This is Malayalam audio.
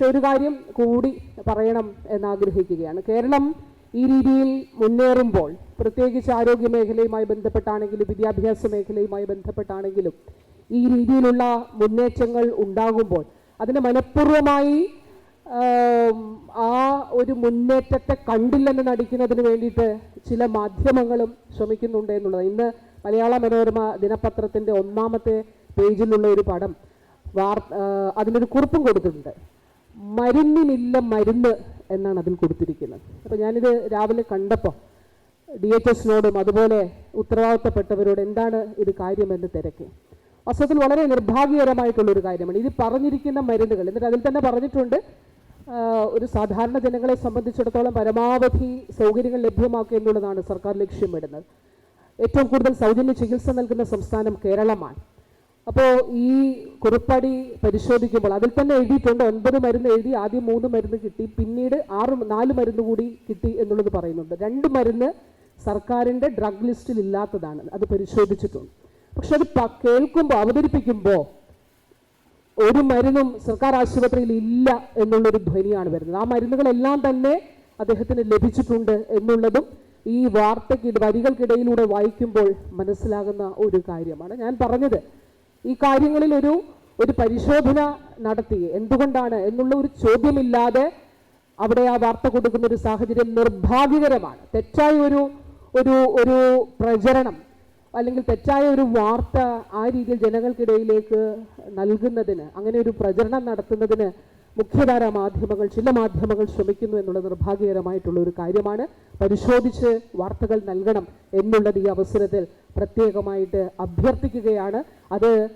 പക്ഷെ ഒരു കാര്യം കൂടി പറയണം എന്നാഗ്രഹിക്കുകയാണ്. കേരളം ഈ രീതിയിൽ മുന്നേറുമ്പോൾ പ്രത്യേകിച്ച് ആരോഗ്യ മേഖലയുമായി ബന്ധപ്പെട്ടാണെങ്കിലും വിദ്യാഭ്യാസ മേഖലയുമായി ബന്ധപ്പെട്ടാണെങ്കിലും ഈ രീതിയിലുള്ള മുന്നേറ്റങ്ങൾ ഉണ്ടാകുമ്പോൾ അതിന് മനഃപൂർവമായി ആ ഒരു മുന്നേറ്റത്തെ കണ്ടില്ലെന്ന് നടിക്കുന്നതിന് വേണ്ടിയിട്ട് ചില മാധ്യമങ്ങളും ശ്രമിക്കുന്നുണ്ട് എന്നുള്ളത്. ഇന്ന് മലയാള മനോരമ ദിനപത്രത്തിന്റെ ഒന്നാമത്തെ പേജിലുള്ള ഒരു പടം വാർ അതിനൊരു കുറിപ്പും കൊടുത്തിട്ടുണ്ട്. മരുന്നിനില്ല മരുന്ന് എന്നാണ് അതിൽ കൊടുത്തിരിക്കുന്നത്. അപ്പോൾ ഞാനിത് രാവിലെ കണ്ടപ്പോൾ ഡി എച്ച് എസിനോടും അതുപോലെ ഉത്തരവാദിത്തപ്പെട്ടവരോട് എന്താണ് ഇത് കാര്യമെന്ന് തിരക്കി. വാസ്തവത്തിൽ വളരെ നിർഭാഗ്യകരമായിട്ടുള്ളൊരു കാര്യമാണ്. ഇത് പറഞ്ഞിരിക്കുന്ന മരുന്നുകൾ എന്നിട്ട് അതിൽ തന്നെ പറഞ്ഞിട്ടുണ്ട് ഒരു സാധാരണ ജനങ്ങളെ സംബന്ധിച്ചിടത്തോളം പരമാവധി സൗകര്യങ്ങൾ ലഭ്യമാക്കുക എന്നുള്ളതാണ് സർക്കാർ ലക്ഷ്യമിടുന്നത്. ഏറ്റവും കൂടുതൽ സൗജന്യ ചികിത്സ നൽകുന്ന സംസ്ഥാനം കേരളമാണ്. അപ്പോൾ ഈ കുറിപ്പടി പരിശോധിക്കുമ്പോൾ അതിൽ തന്നെ എഴുതിയിട്ടുണ്ട് ഒൻപത് മരുന്ന് എഴുതി ആദ്യം മൂന്ന് മരുന്ന് കിട്ടി പിന്നീട് ആറ് നാല് മരുന്ന് കൂടി കിട്ടി എന്നുള്ളത് പറയുന്നുണ്ട്. രണ്ട് മരുന്ന് സർക്കാരിന്റെ ഡ്രഗ് ലിസ്റ്റിൽ ഇല്ലാത്തതാണ് അത് പരിശോധിച്ചിട്ടുണ്ട്. പക്ഷെ അത് കേൾക്കുമ്പോൾ അവതരിപ്പിക്കുമ്പോൾ ഒരു മരുന്നും സർക്കാർ ആശുപത്രിയിൽ ഇല്ല എന്നുള്ളൊരു ധ്വനിയാണ് വരുന്നത്. ആ മരുന്നുകളെല്ലാം തന്നെ അദ്ദേഹത്തിന് ലഭിച്ചിട്ടുണ്ട് എന്നുള്ളതും ഈ വാർത്തയ്ക്ക് വരികൾക്കിടയിലൂടെ വായിക്കുമ്പോൾ മനസ്സിലാകുന്ന ഒരു കാര്യമാണ്. ഞാൻ പറഞ്ഞത് ഈ കാര്യങ്ങളിൽ ഒരു ഒരു പരിശോധന നടത്തി. എന്തുകൊണ്ടാണ് എന്നുള്ള ഒരു ചോദ്യമില്ലാതെ അവിടെ ആ വാർത്ത കൊടുക്കുന്ന ഒരു സാഹചര്യം നിർഭാഗ്യകരമാണ്. തെറ്റായ ഒരു ഒരു ഒരു പ്രചരണം അല്ലെങ്കിൽ തെറ്റായ ഒരു വാർത്ത ആ രീതിയിൽ ജനങ്ങൾക്കിടയിലേക്ക് നൽകുന്നതിന് അങ്ങനെ ഒരു പ്രചരണം നടത്തുന്നതിന് മുഖ്യധാര മാധ്യമങ്ങൾ ചില മാധ്യമങ്ങൾ ശ്രമിക്കുന്നു എന്നുള്ള നിർഭാഗ്യകരമായിട്ടുള്ള ഒരു കാര്യമാണ്. പരിശോധിച്ച് വാർത്തകൾ നൽകണം എന്നുള്ളത് ഈ അവസരത്തിൽ പ്രത്യേകമായിട്ട് അഭ്യർത്ഥിക്കുകയാണ്. അത്